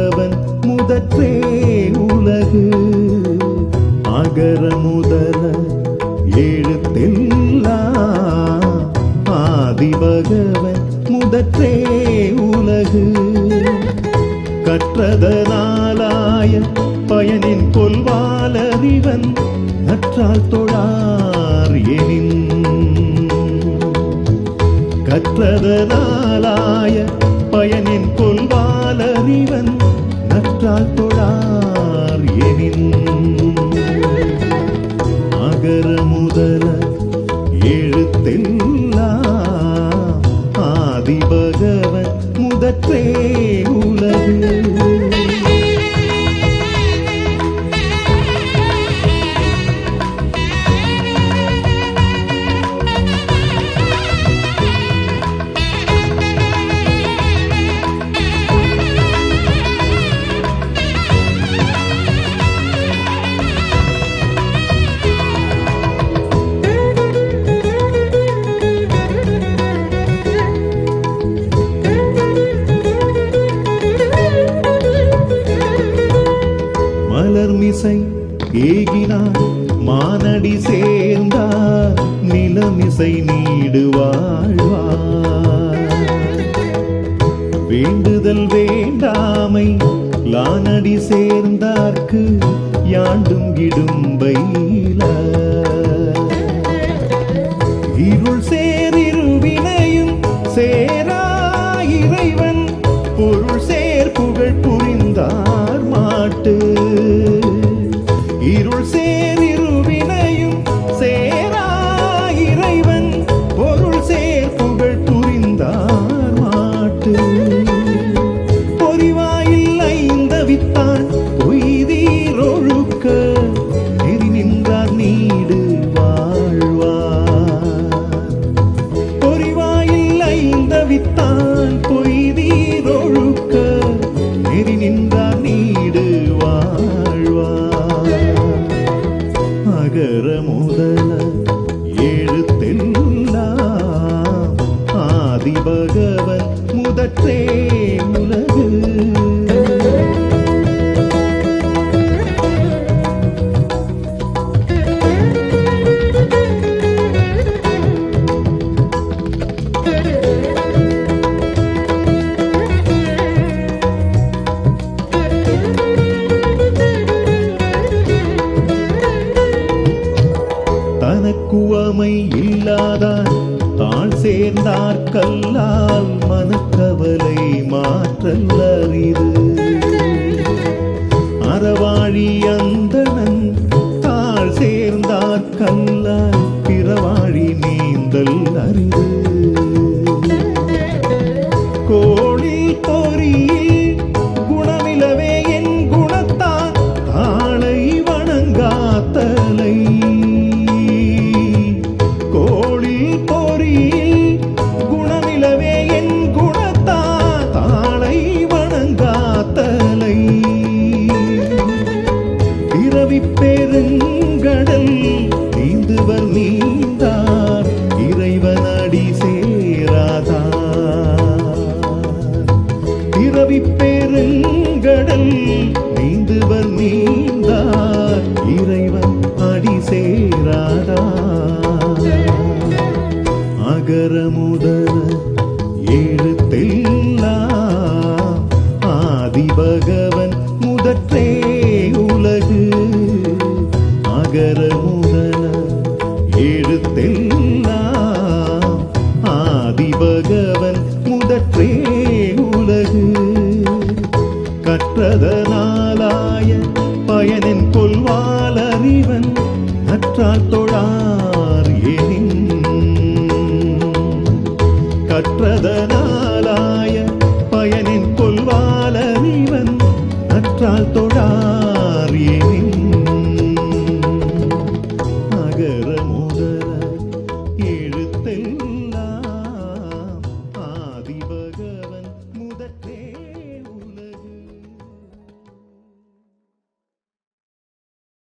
உடையவன் முதற்றே உலகு. அகர முதல எழுத்தெல்லாம் ஆதிபகவன் முதற்றே உலகு. கற்றதனாலாய பயனின் கொள்வாலறிவன் கற்றால் தொழார் எனின். கற்றதனாலாய ദേവത്വേ நிலமிசை ஏகினார் மானடி சேர்ந்தார் நிலமிசை நீடு வாழ்வார். வேண்டுதல் வேண்டாமை லானடி சேர்ந்தார்க்கு யாண்டும் இடும் பயில നഗരമുദ தனக்குவமை இல்லாதார் தான் சேர்ந்தார் கல்லால் மனக்கவலை மாற்றல் அறிவு. அறவாழி அந்தணன் தாழ் சேர்ந்தார் கல்லால் பெருங்கடல் trato